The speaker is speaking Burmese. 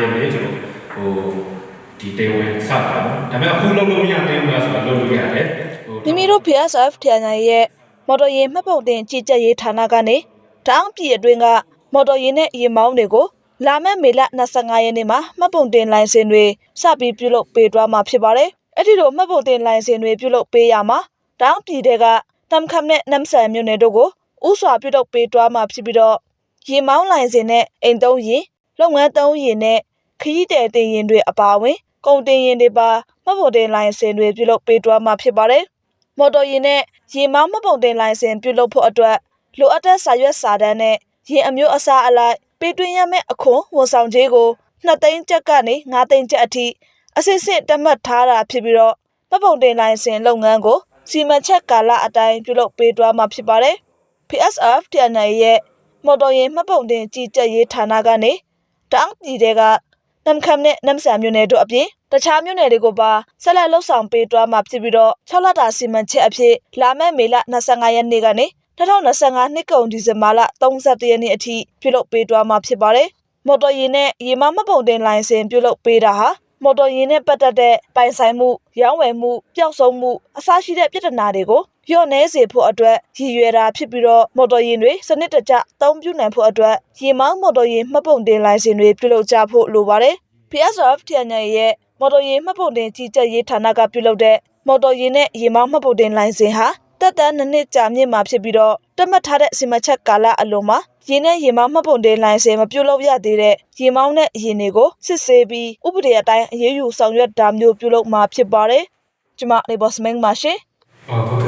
ရက်နေ့ကျွန်တော်ဟိုဒီတေဝင်စတာပေါ့ဒါပေမဲ့အခုလုံးလုံးမရသေးဘူးလားဆိုတော့လုံးလို့ရတယ်ဟိုမိမိတို့ PSF ထရညာရဲ့မော်တော်ယာဉ်မှတ်ပုံတင်ကြီးကြပ်ရေးဌာနကနေတောင်ပြည်အတွင်းကမော်တော်ယာဉ်နဲ့ယာဉ်မောင်းတွေကိုလာမယ့်မေလ25ရက်နေ့မှာမှတ်ပုံတင်လိုင်စင်တွေစပြီးပြုလုပ်ပေးသွားမှာဖြစ်ပါတယ်။အဲ့ဒီလိုမှတ်ပုံတင်လိုင်စင်တွေပြုလုပ်ပေးရမှာတောင်ပြည်တွေကတမ်ခမ်နဲ့နမ်ဆန်မြို့နယ်တို့ကိုဥစွာပြုလုပ်ပေးသွားမှာဖြစ်ပြီးတော့ယာဉ်မောင်းလိုင်စင်နဲ့အိမ်သုံးယာဉ်လုပ်ငန်းသုံးယာဉ်နဲ့ ခရီးသည်တင်ယာဉ်တွေအပါအဝင်ကုန်တင်ယာဉ်တွေပါမှတ်ပုံတင်လိုင်စင်တွေပြုလုပ်ပေးသွားမှာဖြစ်ပါတယ်။မော်တော်ယာဉ်နဲ့ယာဉ်မောင်းမပုံတင်လိုင်စင်ပြုလုပ်ဖို့အတွက်လိုအပ်တဲ့စာရွက်စာတမ်းနဲ့ယာဉ်အမျိုးအစားအလိုက်ပေးသွင်းရမယ့်အခွန်ဝန်ဆောင်ကြေးကို2သိန်းကျပ်ကနေ9သိန်းကျပ်အထိအစစ်စစ်တက်မှတ်ထားတာဖြစ်ပြီးတော့မပုံတင်လိုင်စင်လုပ်ငန်းကိုစီမံချက်ကာလအတိုင်းပြုလုပ်ပေးသွားမှာဖြစ်ပါတယ်။ PSF TNA ရဲ့မော်တော်ယာဉ်မှတ်ပုံတင်ကြီးကြပ်ရေးဌာနကနေတောင်ပြည်တွေက နမ်ခမ်နဲ့နမ်ဆန်မြို့နယ်တို့အပြင်တခြားမြို့နယ်တွေကိုပါဆက်လက်လှုပ်ဆောင်ပေးသွားမှာဖြစ်ပြီးတော့6လတာစီမံချက်အဖြစ်လာမယ့်မေလ25ရက်နေ့ကနေ2025နှစ်ကုန်ဒီဇင်ဘာလ31ရက်နေ့အထိပြုလုပ်ပေးသွားမှာဖြစ်ပါတယ်။မော်တော်ယာဉ်နဲ့ရေမမပုံတင်လိုင်စင်ပြုလုပ်ပေးတာဟာ မော်တော်ယာဉ်နဲ့ပတ်သက်တဲ့ပိုင်ဆိုင်မှုရောင်းဝယ်မှုပျောက်ဆုံးမှုအစရှိတဲ့ပြဿနာတွေကိုလျော့နဲစေဖို့အတွက်ရည်ရွယ်တာဖြစ်ပြီးတော့မော်တော်ယာဉ်တွေစနစ်တကျအသုံးပြုနိုင်ဖို့အတွက်ရေမောင်းမော်တော်ယာဉ်မှတ်ပုံတင်လိုင်စင်တွေပြုလုပ်ကြဖို့လိုပါတယ်။ PSF ထရညာရဲ့မော်တော်ယာဉ်မှတ်ပုံတင်ကြီးကြပ်ရေးဌာနကပြုလုပ်တဲ့မော်တော်ယာဉ်နဲ့ရေမောင်းမှတ်ပုံတင်လိုင်စင်ဟာတက်တန်းနှစ်နှစ်ကြာမြင့်မှာဖြစ်ပြီးတော့တက်မှတ်ထားတဲ့စီမံချက်ကာလအလုံးမှာ ယာဉ်နဲ့ရေမောင်းမှတ်ပုံတင်လိုင်စင်မပြုလုပ်ရသေးတဲ့ရေမောင်းနဲ့ယာဉ်တွေကိုစစ်ဆေးပြီးဥပဒေအတိုင်းအရေးယူဆောင်ရွက်တာမျိုးပြုလုပ်မှာဖြစ်ပါတယ်။ကျွန်မလေးဘော့စမင်းပါရှင်။ဟုတ်ကဲ့